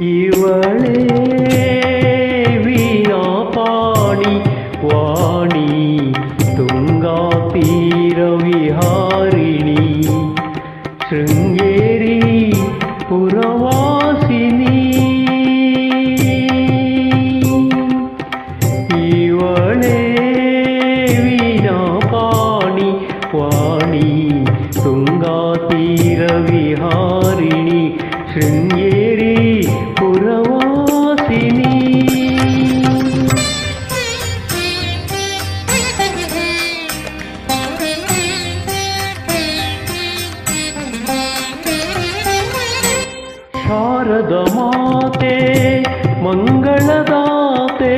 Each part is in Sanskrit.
इवणे वीणापाणि तुङ्गातीरविहारिणि शृङ्गेरि पुनवासिनी इणे वीणापाणि तुङ्गातीरविहारिणि शृङ्गेरि शारदमाते मङ्गलदाते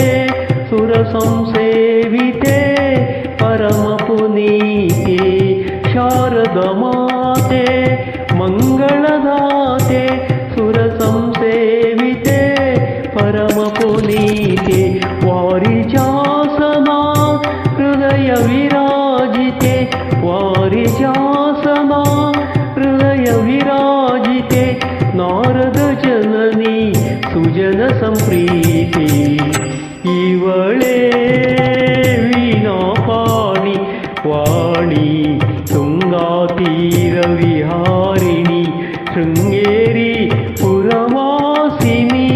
सुरसंसेविते परमपुनीके शारदमाते मङ्गलदाते सुरसंसेविते परमपुनीके वारि हृदयविराजिते वारिचा ಸುಜನ ಸಂಪ್ರೀತಿ ಇವಳೇ ವೀಣಾಪಾಣಿ ವಾಣಿ ತುಂಗಾತೀರ ವಿಹಾರಿಣಿ ಶೃಂಗೇರಿ ಪುರವಾಸಿನಿ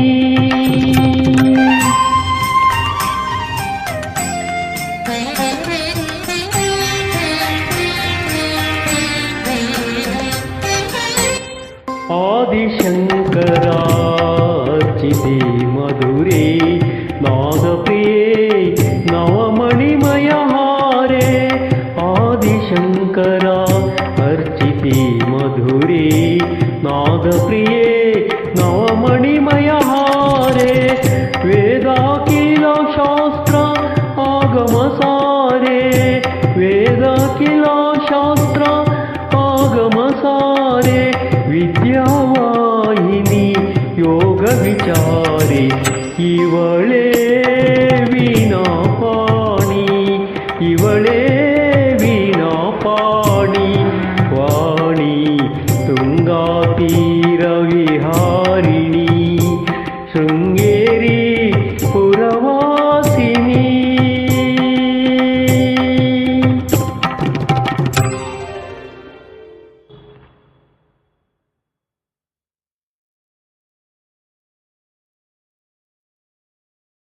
आदिशङ्करार्चिते मधुरे। नादप्रिये नवमणिमयहारे आदिशङ्करा अर्चिते मधुरे। नादप्रिये नवमणिमयहारे वेदाखिल शास्त्र आगमसारे वेदाखिल சாரி இவளே